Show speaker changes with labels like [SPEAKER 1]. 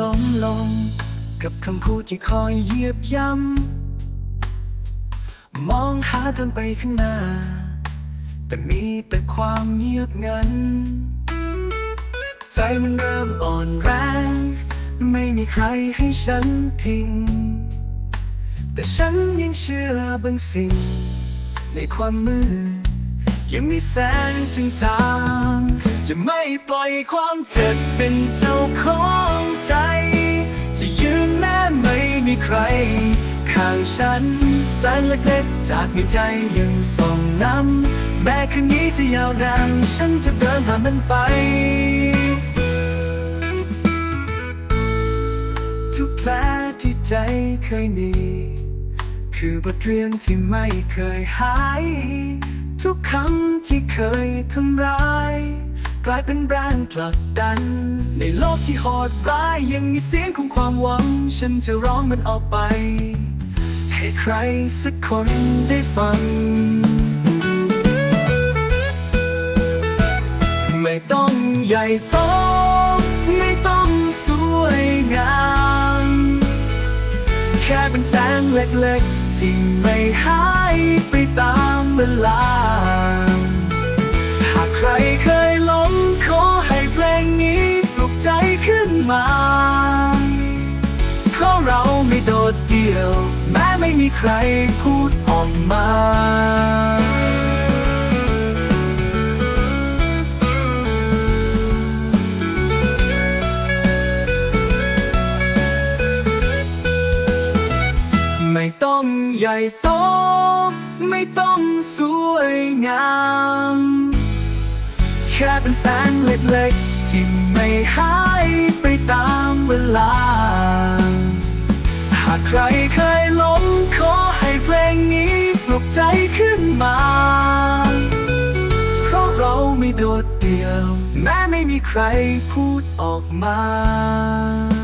[SPEAKER 1] ล้มลง กับคำพูดที่คอยเยียบย่ำมองหาทางไปข้างหน้า แต่มีแต่ความเงียบงัน ใจมันเริ่มอ่อนแรง ไม่มีใครให้ฉันพิง แต่ฉันยังเชื่อบางสิ่งในความมืด ยังมีแสงจางจาง จะไม่ปล่อยความเจ็บเป็นเจ้าของใจ จะยืนแม้ไม่มีใคร ข้างฉันแสงเล็กๆจากในใจยังส่องนำแม้คืนนี้จะยาวนานฉันจะเดินผ่านมันไปทุกแผลที่ใจเคยมี คือบทเรียนที่ไม่เคยหาย ทุกคำที่เคยทำร้าย กลายเป็นแรงผลักดัน ในโลกที่โหดร้ายยังมีเสียงของความหวัง ฉันจะร้องมันออกไป ให้ใครสักคนได้ฟัง ไม่ต้องใหญ่โตไม่ต้องสวยงาม แค่เป็นแสงเล็กๆ ที่ไม่หาย ไปตามเวลา หากใครเคยล้มขอให้เพลงนี้ปลุกใจขึ้นมา เพราะเราไม่โดดเดี่ยว แม้ไม่มีใครพูดออกมาไม่ต้องใหญ่โต ไม่ต้องสวยงาม แค่เป็นแสงเล็กๆ ที่ไม่หายไปตามเวลา หากใครเคยล้มขอให้เพลงนี้ปลุกใจขึ้นมา เพราะเราไม่โดดเดี่ยว แม้ไม่มีใครพูดออกมา